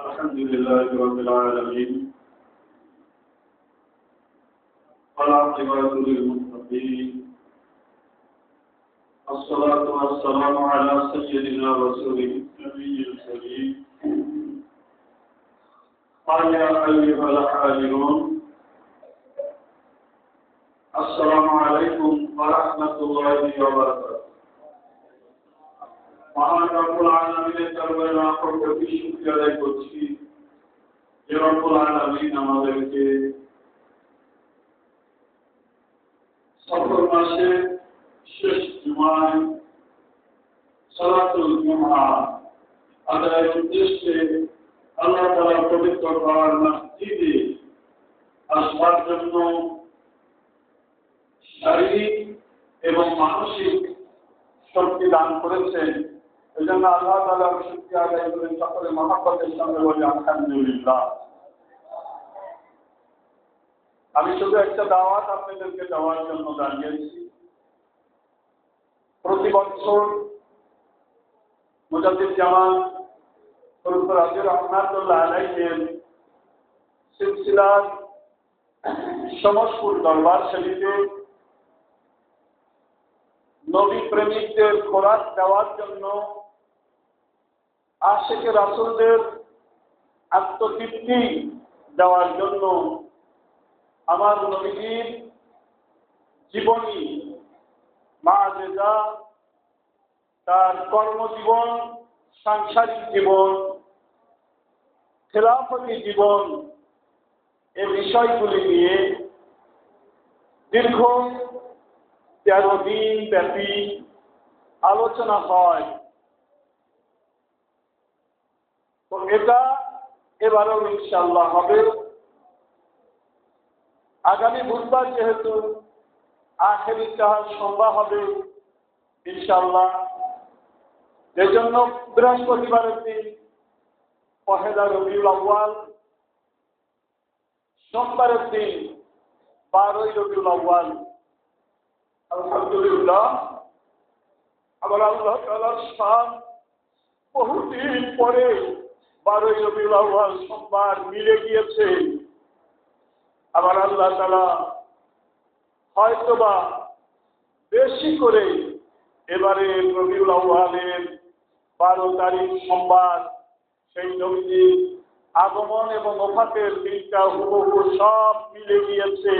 الحمد لله رب العالمين. والعاقبة للمتقين. الصلاة والسلام على سيدنا رسول النبي الكريم. يا أيها الحاضرون السلام عليكم ورحمة الله وبركاته. মহান রব্বুল আলামিনের দরবারে লাখো কোটি শুকরিয়া আদায় করছি। যে রব্বুল আলামিন আমাদেরকে সফর মাসে শেষ আদায়ের উদ্দেশ্যে আল্লাহ তাআলা পবিত্র করার মসজিদে আসবার জন্য শারীরিক এবং মানসিক শক্তি দান করেছেন। এই আল্লাহ তালা শক্তি আদায় করেন সকলে মহাপতের সঙ্গে বলি আলহামদুলিল্লাহ। আমি শুধু একটা দাওয়াত আপনাদেরকে দেওয়ার জন্য দাঁড়িয়েছি প্রতি বছর মুজাদ্দিদ জামান রাজুর রহমাতুল্লাহ আলাইহের সিলসিলার সমসপুর দরবার শরীফে নবী প্রেমিকদের খোরাক দেওয়ার জন্য আশেকে রাসুলদের আত্মতৃপ্তি দেওয়ার জন্য আমার নবীজির জীবনী মা জেজা তার কর্মজীবন, সাংসারিক জীবন, খেলাফতি জীবন এ বিষয়গুলি নিয়ে দীর্ঘ তেরো দিন ব্যাপী আলোচনা হয়। তো এটা এবারও ইনশাল্লাহ হবে। আগামী বুধবার যেহেতু আখেরি চাহার সোমবার হবে ইনশাল্লাহ এই জন্য বৃহস্পতিবারের দিন পহেলা রবিউল আউ্বাল সোমবারের দিন বারোই রবিউল আউ্বাল আলহামদুলিল্লাহ আবার আল্লাহ তালার সান বহুদিন পরে বারোই রবিউল আউ্বাল সোমবার মিলে গিয়েছে। আবার আল্লাহ তালা হয়তোবা বেশি করে এবারে রবিউল আউ্বালের বারো তারিখ সোমবার সেই নবীজির আগমন এবং ওফাতের দিনটা হুবহু সব মিলে গিয়েছে।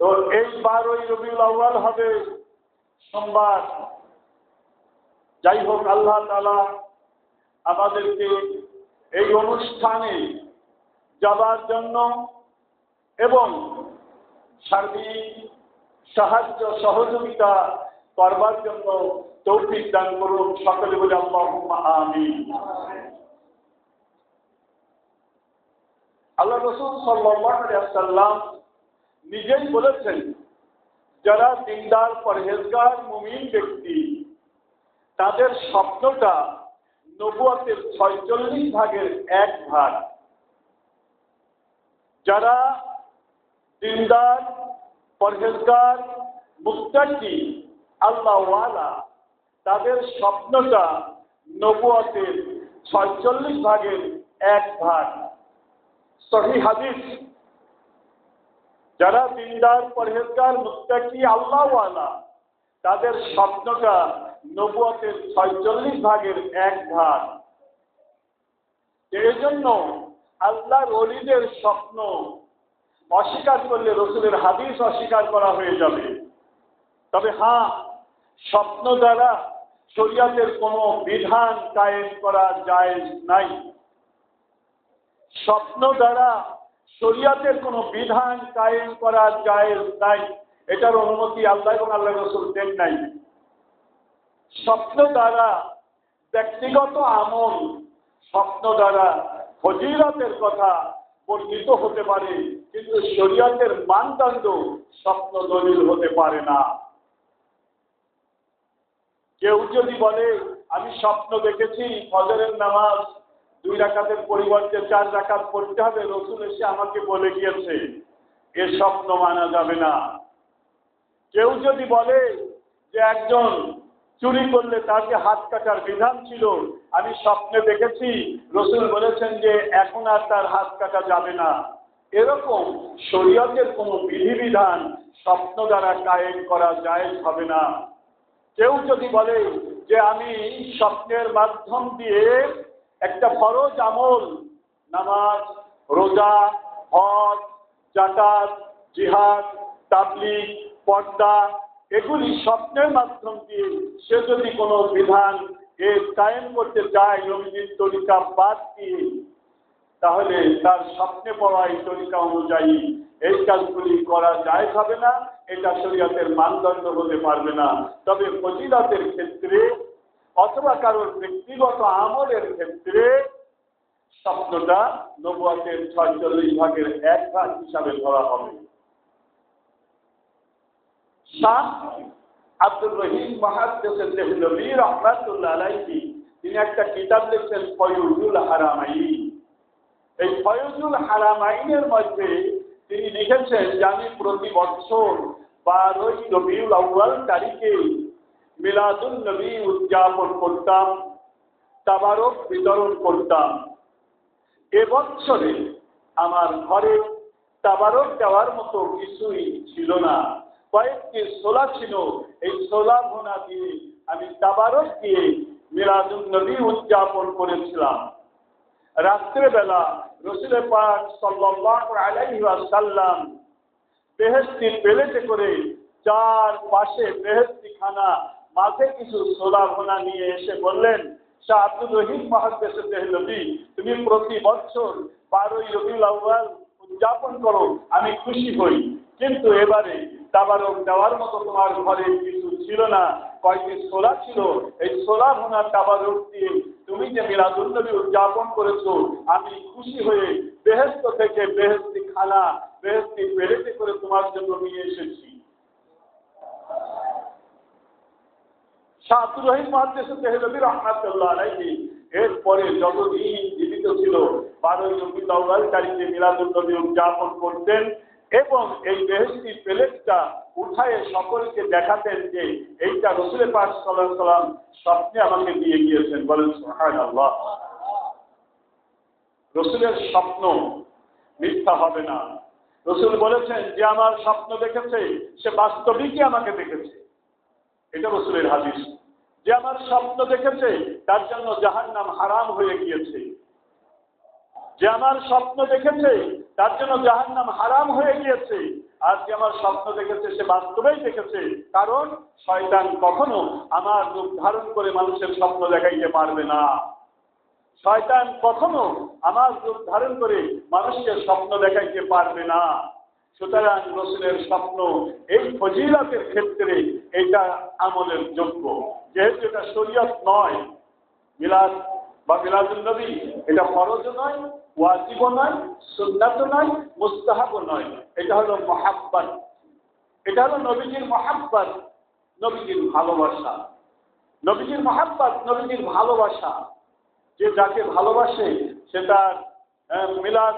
তো এই বারোই রবিউল আউ্বাল হবে সোমবার। যাই হোক, আল্লাহ তালা আমাদেরকে এই অনুষ্ঠানে যাবার জন্য এবং সার্বিক সাহায্য, সহযোগিতা করবার জন্য তৌফিক দান করুন সকলে বলে আমি আল্লাহ রসুল সাল্লাম নিজেই বলেছেন, যারা দিনদার, পরহেজগার, মুমিন ব্যক্তি, তাদের স্বপ্নটা নবুয়াতের ছয়চল্লিশ ভাগের এক ভাগ। যারা দিনদার, পরহেজগার মুক্তাকি আল্লাহওয়ালা, তাদের স্বপ্নটা নবুয়াতের ছয়চল্লিশ ভাগের এক ভাগ। সহি হাদিস, যারা দিনদার, পরহেজগার মুক্তাকি আল্লাহওয়ালা তাদের স্বপ্নটা নবুয়াতের ছয়চল্লিশ ভাগের এক ভাগ এই জন্য আল্লাহর অলিদের স্বপ্ন অস্বীকার করলে রসুলের হাদিস অস্বীকার করা হয়ে যাবে। তবে হ্যাঁ স্বপ্ন দ্বারা শরিয়াতের কোনো বিধান কায়েম করা যায় নাই। স্বপ্ন দ্বারা শরিয়াতের কোনো বিধান কায়েম করা যায় নাই। এটার অনুমতি আল্লাহ এবং আল্লাহ রসুল দেন নাই। স্বপ্ন দ্বারা, ব্যক্তিগত আমল, স্বপ্ন দ্বারা ফজিরতের কথা বর্ণিত হতে পারে, কিন্তু শরীয়তের মানদণ্ড স্বপ্ন দলিল হতে পারে না। কেউ যদি বলে, আমি স্বপ্ন দেখেছি, ফজরের নামাজ, দুই রাকাতের পরিবর্তে চার রাকাত পড়তে হবে। রসুল এসে আমাকে বলে গিয়েছে, এ স্বপ্ন মানা যাবে না। কেউ যদি বলে যে একজন চুরি করলে তাকে হাত কাটার বিধান ছিল, আমি স্বপ্নে দেখেছি, রসুল বলেছেন যে এখন আর তার হাত কাটা যাবে না। এরকম শরীয়তের কোনো বিধিবিধান স্বপ্ন দ্বারা কায়েম করা যায় হবে না। কেউ যদি বলে যে আমি স্বপ্নের মাধ্যম দিয়ে একটা ফরজ আমল, নামাজ, রোজা, হজ জাকাত জিহাদ, তাবলিগ পর্দা, এগুলি স্বপ্নের মাধ্যম দিয়ে সে যদি কোনো বিধান এ কায়েম করতে চায় নবীজির তরিকা বাদ দিয়ে, তাহলে তার স্বপ্নে পড়া এই তরিকা অনুযায়ী এই কাজগুলি করা যায় হবে না, এটা শরীয়তের মানদণ্ড হতে পারবে না। তবে ফজিলাতের ক্ষেত্রে অথবা কারোর ব্যক্তিগত আমলের ক্ষেত্রে স্বপ্নটা নবুয়াতের ছয়চল্লিশ ভাগের এক ভাগ হিসাবে ধরা হবে। শাহ আব্দুর রহিম মাহাদ্দেশের দেহলবী রহমাতুল্লাহ আলাইহি, তিনি একটা কিতাব লিখছেন ফয়ুজুল হারামাইন। এই ফয়জুল হারামাইনের মধ্যে তিনি লিখেছেন যে আমি প্রতি বছর বারোই রবিউল আউ্বাল তারিখে মিলাদুল নবী উদযাপন করতাম, তাবারক বিতরণ করতাম। এবছরে আমার ঘরে তাবারক দেওয়ার মতো কিছুই ছিল না। কয়েকটি সোলা ছিল, এই সোলা ভোনা দিয়ে আমি তাবারক দিয়ে মিলাদুল নবী উদযাপন করেছিলাম। রাত্রেবেলা রসুলের পাক ওয়াসাল্লাম বেহেশতি প্লেটে করে চার পাশে বেহেশতি খানা মাঝে কিছু সোলা ভোনা নিয়ে এসে বললেন, শাহ আব্দুল রহিম দেহলবি তুমি প্রতি বছর বারোই রবিউল আউ্বাল উদযাপন করো, আমি খুশি হই। কিন্তু এবারে তাবারক দেওয়ার মতো তোমার ঘরে কিছু ছিল না, কয়েকটি সোলা ছিল। এই সোলা ভোনার তাবারক দিয়ে তুমি যে মিলাদুল্নবী উদযাপন করেছ, আমি খুশি হয়ে বেহেস্ত থেকে বেহেস্তি খানা বেহেস্তি পেরেতে করে তোমার জন্য নিয়ে এসেছি। শাহুর রহিম মহাদেশ তেহলবী রহমাতুল্লাহ আলাইহি এরপরে যতদিন জীবিত ছিল, বারোই রবিউল আউয়াল তারিখে মিলাদুল্নবী উদযাপন করতেন এবং এই বেহেস্তি প্লেটটা উঠায় সকলকে দেখাতেন যে এইটা রসুল পাক সাল্লাহ সাল্লাম স্বপ্নে আমাকে দিয়ে গিয়েছেন। বলেন সোহান আল্লাহ রসুলের স্বপ্ন মিথ্যা হবে না। রসুল বলেছেন যে, আমার স্বপ্ন দেখেছে, সে বাস্তবিকই আমাকে দেখেছে। এটা রসুলের হাদিস। যে আমার স্বপ্ন দেখেছে, তার জন্য জাহান নাম হারাম হয়ে গিয়েছে। যে আমার স্বপ্ন দেখেছে, তার জন্য জাহান নাম হারাম হয়ে গিয়েছে। আর যে আমার স্বপ্ন দেখেছে, সে বাস্তবেই দেখেছে। কারণ, শয়তান কখনো আমার রূপ ধারণ করে মানুষের স্বপ্ন দেখাইতে পারবে না। শয়তান কখনো আমার রূপ ধারণ করে মানুষকে স্বপ্ন দেখাইতে পারবে না। সুতরাং রসুলের স্বপ্ন এই ফজিলাতের ক্ষেত্রে এটা আমলের যোগ্য। যেহেতু এটা শরীয়ত নয়, মিলাদ বা মিলাদুল নবী, এটা ফরজ নয় ওয়াজিব নয় সুন্নাত নয় মুস্তাহাব নয়। এটা হলো মহাব্বাত। এটা হলো নবীজির মহাব্বাত, নবীজির ভালোবাসা। নবীজির মহাব্বাত, নবীজির ভালোবাসা। যে যাকে ভালোবাসে, সে তার মিলাদ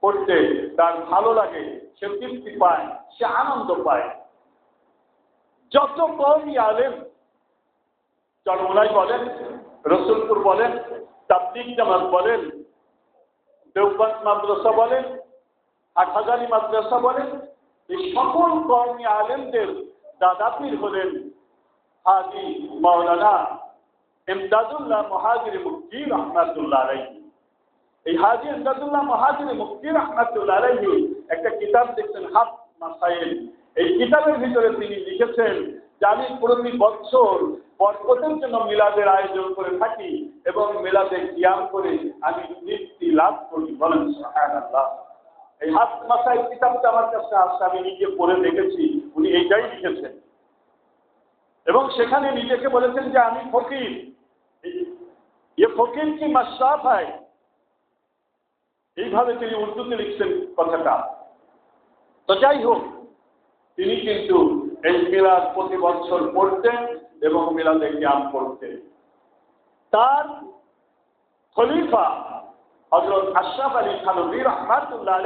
করতে তার ভালো লাগে, সে তৃপ্তি পায়, সে আনন্দ পায়। যত কমই আলেম চরমলাই বলেন, রসুলপুর বলেন তাবলিক জামাত বলেন দেওবান মাদ্রাসা বলেন, হাটহাজারি মাদ্রাসা বলেন, এই সকল কর্মী আলেমদের দাদাপীর হলেন হাজি মাওলানা ইমদাদুল্লাহ মহাজির মুক্তি রহমাতুল্লাহ আলাইহি। এই হাজি ইমদাদুল্লাহ মহাজির মুক্তি রহমাতুল্লাহ আলাইহি একটা কিতাব দেখছেন হাফ মাসাইল। এই কিতাবের ভিতরে তিনি লিখেছেন আমি প্রতি বছর বরকতের জন্য মিলাদের আয়োজন করে থাকি এবং মিলাদে কিয়াম করে আমি তৃপ্তি লাভ করি। বলেন এই হাত মাসাই কিতাবটা আমার কাছে আসছে, আমি নিজে পড়ে দেখেছি, উনি এইটাই লিখেছেন। এবং সেখানে নিজেকে বলেছেন যে আমি ফকির। এ ফকির কি মাসাফ হয় এইভাবে তিনি উর্দুতে লিখছেন কথাটা। তো যাই হোক, তিনি কিন্তু এই মিলাদ প্রতি বছর পড়তেন এবং মিলাদে জ্ঞান করতেন। তার খলিফা হজরত আশরাফ আলী খানবী রহমাতুল্লাহ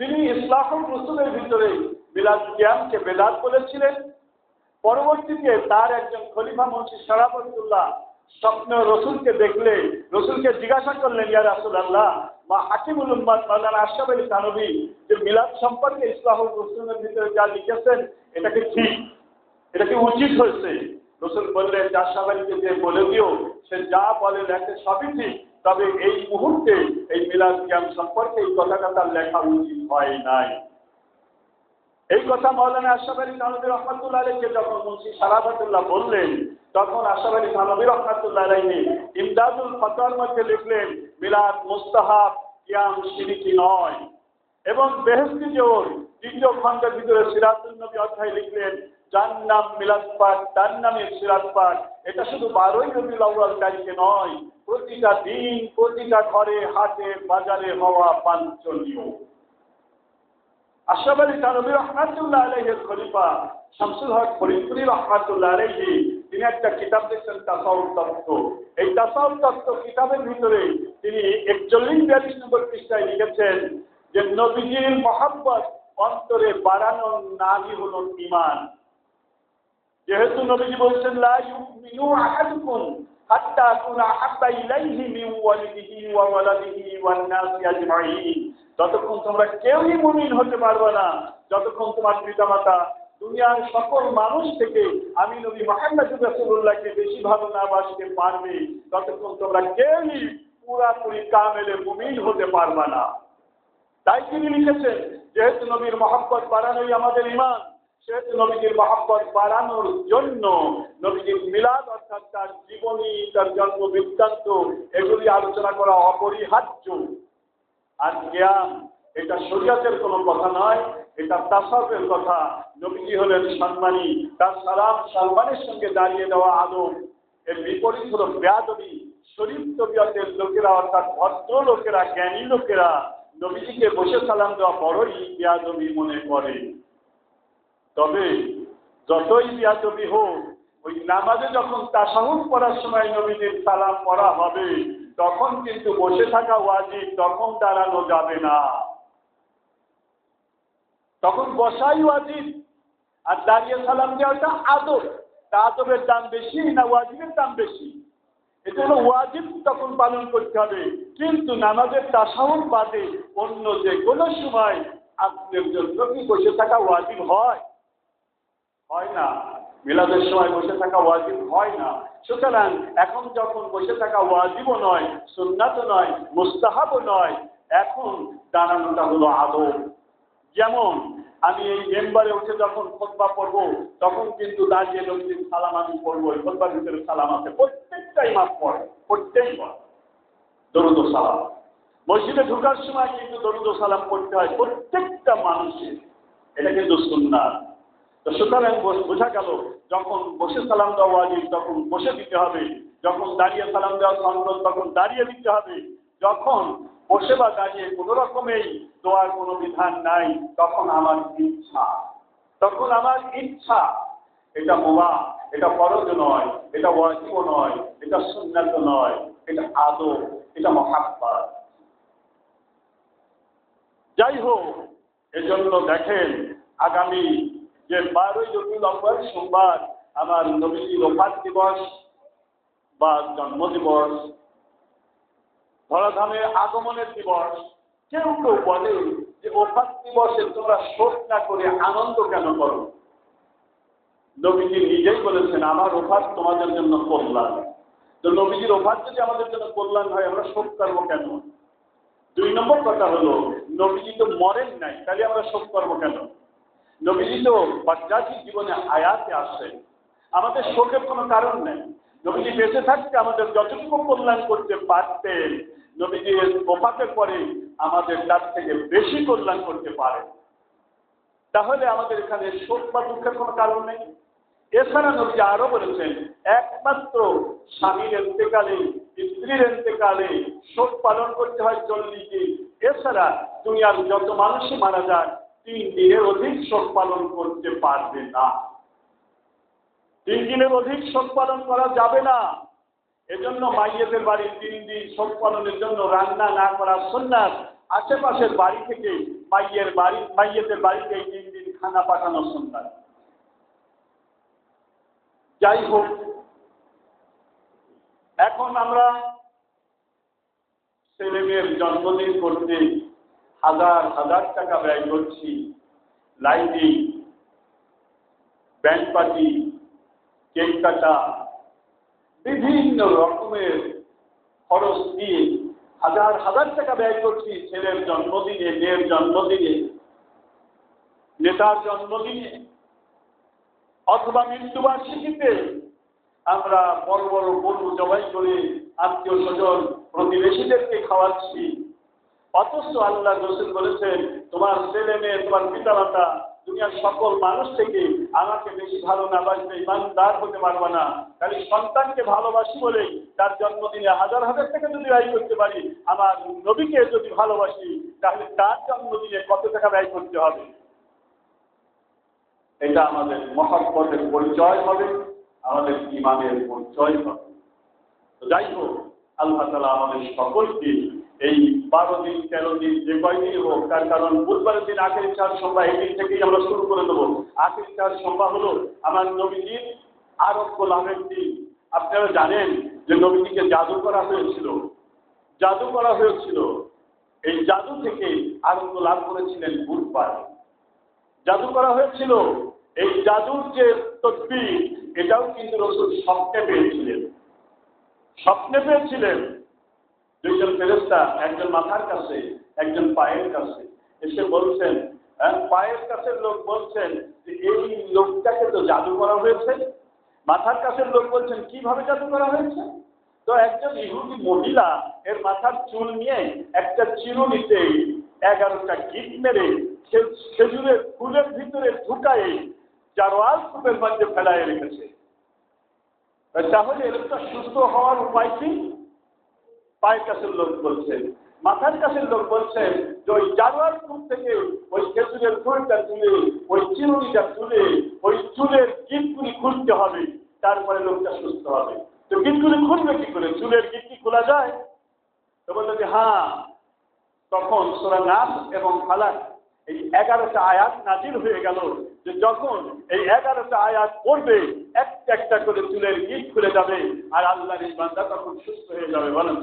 তিনি ইসলাহুল রসুলের ভিতরে মিলাদ জ্ঞানকে বেদাত বলেছিলেন। পরবর্তীতে তার একজন খলিফা মুন্সি সরাফতুল্লাহ স্বপ্ন রসুলকে দেখলে, রসুলকে জিজ্ঞাসা করলেন, ইয়া রাসুল আল্লাহ বা হাকিমুল উম্মাদ মাওলানা আশরাফ আলী যে মিলাদ সম্পর্কে ইসলাহুল রসুলের ভিতরে যা লিখেছেন, এটা কি ঠিক? এটা কি উচিত হয়েছে? রসুল বললেন আশরাফ আলীকে যে বলে দিও, সে যা বলে লেখে সবই ঠিক। তবে এই মুহূর্তে এই মিলাদ জ্ঞান সম্পর্কে এই কথাটা তার লেখা উচিত হয় নাই। এই কথা মৌলানা আশরাফ আলী থানবী রহমাতুল্লাহ আলীকে যখন মুন্সি সারাফাতুল্লাহ বললেন তখন আলী থানবী রহমাতুল্লাহ ইমদাদুল ফতোয়ার মধ্যে লিখলেন, মিলাদ মুস্তাহাব কিয়াম শিরিকি নয়। এবং বেহেস্তি জোর দ্বিতীয় খণ্ডের ভিতরে সিরাতুল নবী অধ্যায় লিখলেন যার নাম মিলাদ পাঠ তার নামে সিরাত পাঠ এটা শুধু বারোই রবিউল আউয়াল তারিখে নয়, প্রতিটা দিন, প্রতিটা ঘরে, হাটে, বাজারে হওয়া বাঞ্ছনীয়। আশরাফ আলী রহমাতুল্লাহ আলাইহির খলিফা শামসুল হক ফরিদপুরি রহমাতুল্লাহ আলাইহি তিনি একটা কিতাব লিখছেন, তাসাউল তত্ত্ব। এই তাসাউল তত্ত্ব কিতাবের ভিতরে তিনি একচল্লিশ বিয়াল্লিশ নম্বর পৃষ্ঠায় লিখেছেন যে, নবীজির মহাব্বত অন্তরে বাড়ানোর নামই হল ইমান যেহেতু নবীজি বলছেন, লা ইউমিনু মিন ওয়া ওয়ান যতক্ষণ তোমরা কেউই মুমিন হতে পারবে না, যতক্ষণ তোমার পিতামাতা দুনিয়ার সকল মানুষ থেকে আমি নবী মোহাম্মদ রাসূলুল্লাহকে বেশি ভালো না বাসতে পারবে, ততক্ষণ তোমরা কেউই পুরাপুরি কামেলে মুমিন হতে পারবে না। তাই তিনি লিখেছেন, যেহেতু নবীর মহব্বত বাড়ানোই আমাদের ইমান, সেহেতু নবীজির মহাব্বত বাড়ানোর জন্য নবীজির মিলাদ অর্থাৎ তার জীবনী, তার জন্ম বৃত্তান্ত, এগুলি আলোচনা করা অপরিহার্য। আর জ্ঞান এটা শরীয়তের কোনো কথা নয় এটা তাসাফের কথা। নবীজি হলেন সম্মানী তার সালাম সম্মানের সঙ্গে দাঁড়িয়ে দেওয়া আদম। এর বিপরীত হলো বেয়াদবি। শরীফ তবিয়তের লোকেরা, অর্থাৎ ভদ্র লোকেরা, জ্ঞানী লোকেরা নবীজিকে বসে সালাম দেওয়া বড়ই বেয়াদবি মনে করে। তবে যতই বিয়াদবি হোক, ওই নামাজে যখন তাসাহুদ পড়ার সময় নবীজির সালাম পড়া হবে, তখন কিন্তু বসে থাকা ওয়াজিব তখন দাঁড়ানো যাবে না। তখন বসাই ওয়াজিব। আর দাঁড়িয়ে সালাম দেওয়াটা আদব। তা আদবের দাম বেশি, না ওয়াজিবের দাম বেশি? হলো ওয়াজিব তখন পালন করতে হবে। কিন্তু নামাজের তাসাহুদ বাদে অন্য যে কোনো সময় আপনার জন্য কি বসে থাকা ওয়াজিব হয়। হয় না। মিলাদের সময় বসে থাকা ওয়াজিব হয় না। সুতরাং এখন যখন বসে থাকা ওয়াজিবও নয়, সুন্নাতও নয়, মুস্তাহাবও নয়, এখন দাঁড়ানোটা হলো আদব। যেমন আমি এই মেম্বারে উঠে যখন খোদবা পড়ব, তখন কিন্তু দাঁড়িয়ে লোকদের সালাম আমি পড়ব এই খোদবার ভিতরে সালাম আছে। প্রত্যেকটাই মাস পড়ে, প্রত্যেক দরুদ সালাম। মসজিদে ঢোকার সময় কিন্তু দরুদ সালাম পড়তে হয় প্রত্যেকটা মানুষের। এটা কিন্তু সুন্নাত তো সুতরাং বোঝা গেল, যখন বসে সালাম দেওয়া ওয়াজিব, তখন বসে দিতে হবে। যখন দাঁড়িয়ে সালাম দেওয়া সম্ভব তখন দাঁড়িয়ে দিতে হবে। যখন বসে বা দাঁড়িয়ে কোনো রকমেই দোয়ার কোনো বিধান নাই, তখন আমার ইচ্ছা। তখন আমার ইচ্ছা, এটা মোবা এটা ফরজ নয়, এটা ওয়াজিব নয়, এটা সুন্নাত নয়, এটা আদব, এটা মহাব্বা যাই হোক, এজন্য দেখেন, আগামী যে বারোই আব্বাল সোমবার আমার নবীজি ওফাত দিবস বা জন্মদিবস ধরাধামের আগমনের দিবস কেউ কেউ বলে যে ওফাত দিবসে তোমরা শোক না করে আনন্দ কেন করো? নবীজি নিজেই বলেছেন, আমার ওফাত তোমাদের জন্য কল্যাণ। তো নবীজির ওফাত যদি আমাদের জন্য কল্যাণ হয়, আমরা শোক করব কেন? দুই নম্বর কথা হলো, নবীজি তো মরেন নাই, তাহলে আমরা শোক করব কেন? নবীজি তো বাচ্চাটির জীবনে আয়াতে আসে আমাদের শোকের কোনো কারণ নেই। নবীজি বেঁচে থাকতে আমাদের যতটুকু কল্যাণ করতে পারতেন নবীজি ওফাতের পরে আমাদের তার থেকে বেশি কল্যাণ করতে পারে। তাহলে আমাদের এখানে শোক বা দুঃখের কোনো কারণ নেই। এছাড়া নবী আরও বলেছেন, একমাত্র স্বামীর এতেকালে, স্ত্রীর এতেকালে শোক পালন করতে হয় চল্লিশ। দিন এছাড়া দুনিয়ার যত মানুষই মারা যায় তিন দিনের অধিক শোক পালন করতে পারবে না। তিন দিনের অধিক শোক পালন করা যাবে না। এজন্য মাইয়েদের বাড়ি তিন দিন শোক পালনের জন্য রান্না না করা সন্ন্যাস আশেপাশের বাড়ি থেকে মাইয়ের বাড়ি, মাইয়েদের বাড়িতে এই তিন দিন খানা পাঠানো সন্ন্যাস যাই হোক, এখন আমরা ছেলে মেয়ের জন্মদিন করতে হাজার হাজার টাকা ব্যয় করছি। লাইটিং ব্যান্ড পার্টি কেক কাটা বিভিন্ন রকমের খরচ দিয়ে হাজার হাজার টাকা ব্যয় করছি ছেলের জন্মদিনে, মেয়ের জন্মদিনে, নেতার জন্মদিনে, অথবা মৃত্যুবার্ষিকীতে আমরা বড় বড় গরু জবাই করে আত্মীয় স্বজন, প্রতিবেশীদেরকে খাওয়াচ্ছি। অথচ আল্লাহ রসুল বলেছেন, তোমার ছেলে মেয়ে, তোমার পিতা মাতা দুনিয়ার সকল মানুষ থেকে আমাকে বেশি ভালো না বাসবে, ইমানদার হতে পারবে না। খালি সন্তানকে ভালোবাসি বলেই তার জন্মদিনে হাজার হাজার টাকা যদি ব্যয় করতে পারি, আমার নবীকে যদি ভালোবাসি, তাহলে তার জন্মদিনে কত টাকা ব্যয় করতে হবে? এটা আমাদের মহাপদের পরিচয় হবে, আমাদের ইমানের পরিচয় হবে। তো যাই হোক, আল্লাহ তালা আমাদের সকলকে এই বারো দিন, তেরো দিন, যে কয়দিন হোক, তার কারণ বুধবারের দিন আখের চার সোমবার, এই দিন থেকেই আমরা শুরু করে দেবো। আখের চার সোমবার হলো আমার নবীজির আরোগ্য লাভের দিন। আপনারা জানেন যে নবীজিকে জাদু করা হয়েছিল। জাদু করা হয়েছিল। এই জাদু থেকে আরোগ্য লাভ করেছিলেন বুধবার। জাদু করা হয়েছিল। এই জাদুর যে তদ্বির, এটাও কিন্তু রসুল স্বপ্নে পেয়েছিলেন। স্বপ্নে পেয়েছিলেন। দুইজন ফেরেস্তা একজন মাথার কাছে একজন পায়ের কাছে। এসে বলছেন হ্যাঁ, পায়ের কাছের লোক বলছেন যে এই লোকটাকে তো জাদু করা হয়েছে। মাথার কাছের লোক বলছেন কীভাবে জাদু করা হয়েছে? তো একজন ইহুদি মহিলা এর মাথার চুল নিয়ে একটা চিরুনিতে এগারোটা গিট মেরে খেজুরের ফুলের ভিতরে ঢুকায় জারোয়াল কূপের মধ্যে ফেলায় রেখেছে। তাহলে এরকম সুস্থ হওয়ার উপায় কি? পায়ের কাছের লোক বলছে, মাথার কাছের লোক বলছে যে ওই জানোয়ার ফুল থেকে ওই খেজুরের ফুলটা তুলে, ওই চিরুনিটা তুলে, ওই চুলের গিটগুলি খুলতে হবে, তারপরে লোকটা সুস্থ হবে। তো গিটগুলি খুলবে কি করে? চুলের গিট কি খোলা যায়? তো বলল যে হ্যাঁ তখন সোরা নাচ এবং ফালাক এই এগারোটা আয়াত নাজির হয়ে গেল যে যখন এই এগারোটা আয়াত পড়বে, একটা একটা করে চুলের গিট খুলে যাবে আর আল্লাহর এই বান্দা তখন সুস্থ হয়ে যাবে। বলেন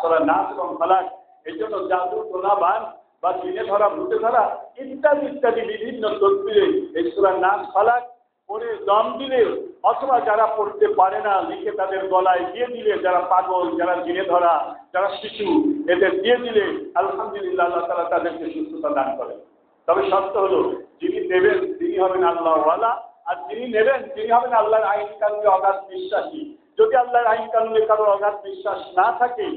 তোরা নাচ এবং ফালাক, এই জন্য জাদু তোলাবান বা দিনে ধরা ভুটে ধরা ইত্যাদি ইত্যাদি বিভিন্ন তদবিরে এই সুরা নাচ ফালাক পরে দম দিলে অথবা যারা পড়তে পারে না, লিখে তাদের গলায় দিয়ে দিলে, যারা পাগল, যারা জিনে ধরা, যারা শিশু, এদের দিয়ে দিলে আলহামদুলিল্লাহ আল্লাহ তালা তাদেরকে সুস্থতা দান করে তবে সত্য হলো, যিনি দেবেন, তিনি হবেন আল্লাহওয়ালা আর যিনি নেবেন, তিনি হবেন আল্লাহর আইন কানুনে অগাধ বিশ্বাসী। যদি আল্লাহর আইন কানুনে কারোর অগাধ বিশ্বাস না থাকে,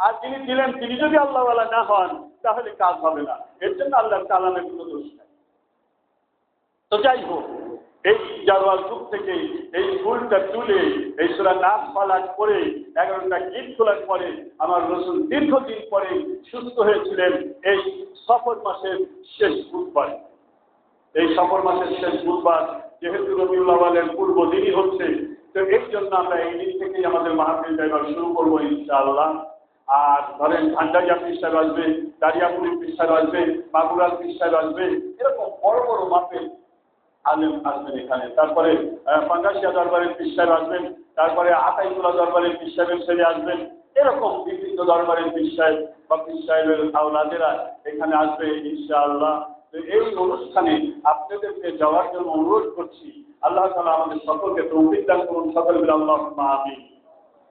আর যিনি দিলেন, তিনি যদি আল্লাহওয়ালা না হন, তাহলে কাজ হবে না। এর জন্য আল্লাহর কালামের কোনো দোষ নাই। তো যাই হোক এই জারোয়াল যুগ থেকে এই ফুলটা তুলে, এই সুরা নাচ পালাট করে এগারোটা গীত তোলার পরে, আমার রসুন দীর্ঘদিন পরে সুস্থ হয়েছিলেন এই সফর মাসের শেষ বুধবার। এই সফর মাসের শেষ বুধবার, যেহেতু রবিউল্লাহের পূর্ব দিনই হচ্ছে, তো এই জন্য আমরা এই দিন থেকেই আমাদের মাহফিল যাইবার শুরু করব ইনশাআল্লাহ। আর ধরেন ভান্ডারিয়া পৃষ্ঠায় আসবে, দারিয়াপুরি পৃষ্ঠায় আসবে মাগুরাল পৃষ্ঠায় আসবে, এরকম বড় বড় মাপের আলেম আসবেন এখানে। তারপরে পাঙ্গাসিয়া দরবারের পিসাব আসবেন, তারপরে আতাইকুলা দরবারের পিসাবের ছেলে আসবেন, এরকম বিভিন্ন দরবারের পিসাব বা পিসাহের আওলাদেরা এখানে আসবে ইনশাআল্লাহ। এই অনুষ্ঠানে আপনাদেরকে যাওয়ার জন্য অনুরোধ করছি, আল্লাহ তালা আমাদের সকলকে তৌফিক করুন, সকল আল্লাহ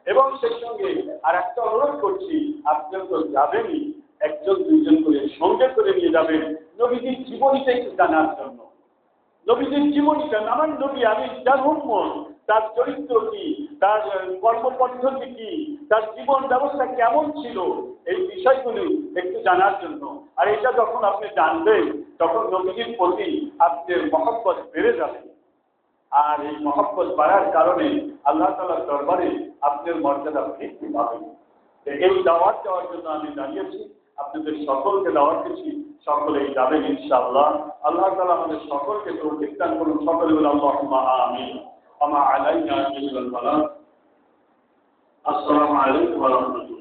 এবং সেই সঙ্গে আর একটা অনুরোধ করছি আপনারা তো যাবেনই, একজন দুইজন করে সঙ্গে করে নিয়ে যাবেন। নবীজির জীবনীটা একটু জানার জন্য। নবীজির জীবনীটা, নানান নবী, আমি যার উন্মন তার চরিত্র কি, তার কর্মপদ্ধতি কি, তার জীবন ব্যবস্থা কেমন ছিল, এই বিষয়গুলি একটু জানার জন্য। আর এটা যখন আপনি জানবেন, তখন নবীজির প্রতি আপনার মহব্বত বেড়ে যাবে। আর এই মহব্বত বাড়ার কারণে আল্লাহ তালার দরবারে আপনার মর্যাদা বৃদ্ধি পাবে। এই দাওয়াত দেওয়ার জন্য আমি জানিয়েছি আপনাদের সকলকে দাওয়াত দিচ্ছি সকলেই যাবেন ইনশাআল্লাহ। আল্লাহ তালা আমাদের সকলকে তৌফিক দান করুন। সকলে বলে আল্লাহ আমা ইল্লাল বালাগ আসসালামু আলাইকুম ওয়া